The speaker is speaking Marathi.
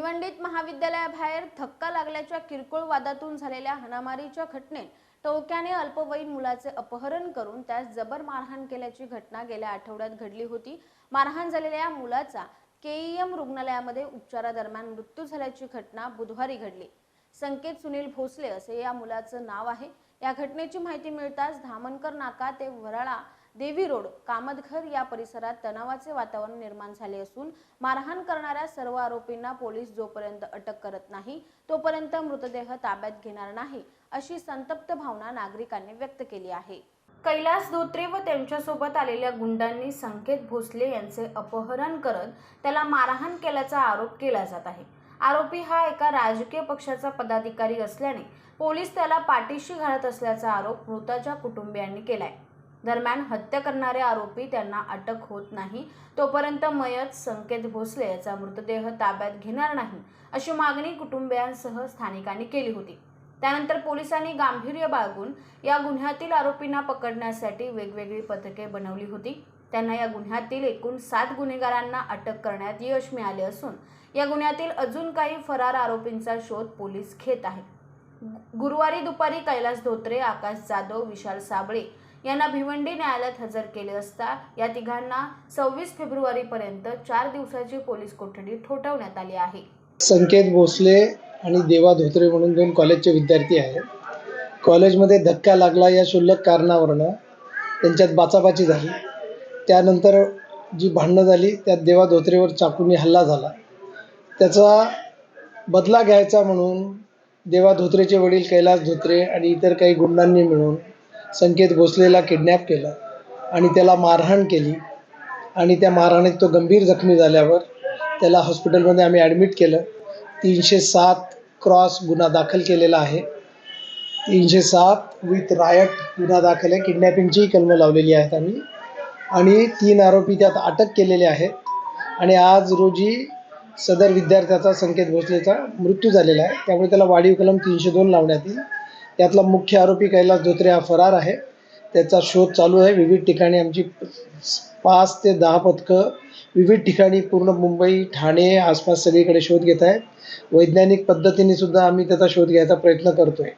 महाविद्यालयाबाहेर धक्का लागल्याच्या किरकोळ वादातून झालेल्या हाणामारीच्या घटनेत टोक्याने अल्पवयीन मुलाचे अपहरण करून त्यास जबर मारहाण केल्याची घटना गेल्या आठवड्यात घडली होती. मारहाण झालेल्या या मुलाचा केईएम रुग्णालयामध्ये उपचारादरम्यान मृत्यू झाल्याची घटना बुधवारी घडली. संकेत सुनील भोसले असे या मुलाचं नाव आहे. या घटनेची माहिती मिळताच धामणकर नाका ते वराळा देवी रोड कामतघर या परिसरात तणावाचे वातावरण निर्माण झाले असून मारहाण करणाऱ्या सर्व आरोपींना पोलीस जोपर्यंत अटक करत नाही तोपर्यंत मृतदेह ताब्यात घेणार नाही अशी संतप्त भावना नागरिकांनी व्यक्त केली आहे. कैलास धोत्रे व त्यांच्यासोबत आलेल्या गुंडांनी संकेत भोसले यांचे अपहरण करत त्याला मारहाण केल्याचा आरोप केला जात आहे. आरोपी हा एका राजकीय पक्षाचा पदाधिकारी असल्याने पोलीस त्याला पाठीशी घालत असल्याचा आरोप मृताच्या कुटुंबियांनी केलाय. दरम्यान हत्या करणारे आरोपी त्यांना अटक होत नाही. तोपर्यंत मयत संकेत भोसले याचा मृतदेह ताब्यात घेणार नाही अशी मागणी कुटुंबियांसह स्थानिकांनी केली होती. त्यानंतर पोलिसांनी गांभीर्य बाळगून या गुन्ह्यातील आरोपींना पकडण्यासाठी वेगवेगळी पथके बनवली होती. त्यांना या गुन्ह्यातील एकूण सात गुन्हेगारांना अटक करण्यात यश मिळाले असून या गुन्ह्यातील अजून काही फरार आरोपींचा शोध पोलीस घेत आहेत. गुरुवारी दुपारी कैलास धोत्रे आकाश जाधव विशाल साबळे यांना भिवंडी न्यायालयात हजर केले असता या तिघांना सव्वीस फेब्रुवारीपर्यंत चार दिवसाची पोलीस कोठडी ठोठावण्यात आली आहे. संकेत भोसले आणि देवा धोत्रे म्हणून दोन कॉलेजचे विद्यार्थी आहेत. कॉलेजमध्ये धक्का लागला या क्षुल्लक कारणावरनं त्यांच्यात बाचाबाची झाली. त्यानंतर जी भांडणं झाली त्यात देवा धोत्रेवर चाकूनी हल्ला झाला. त्याचा बदला घ्यायचा म्हणून देवा धोत्रेचे वडील कैलास धोत्रे आणि इतर काही गुंडांनी मिळून संकेत भोसलेला किडनॅप केलं आणि त्याला मारहाण केली. आणि त्या मारहाणीत तो गंभीर जखमी झाल्यावर त्याला हॉस्पिटलमध्ये आम्ही ॲडमिट केलं. तीनशे सात क्रॉस गुन्हा दाखल केलेला आहे. तीनशे सात विथ रायट गुन्हा दाखल आहे. किडनॅपिंगचीही कलमं लावलेली आहेत आम्ही. आणि तीन आरोपी त्यात अटक केलेले आहेत. आणि आज रोजी सदर विद्यार्थ्याचा संकेत भोसलेचा मृत्यू झालेला आहे. त्यामुळे त्याला वाढीव कलम तीनशे दोन लावण्यात येईल. त्यातला मुख्य आरोपी कैलास धोत्रे हा फरार आहे. त्याचा शोध चालू आहे. विविध ठिकाणी आमची पाच ते दहा पथकं विविध ठिकाणी पूर्ण मुंबई ठाणे आसपास सगळीकडे शोध घेत आहेत. वैज्ञानिक पद्धतीने सुद्धा आम्ही त्याचा शोध घ्यायचा प्रयत्न करतो आहे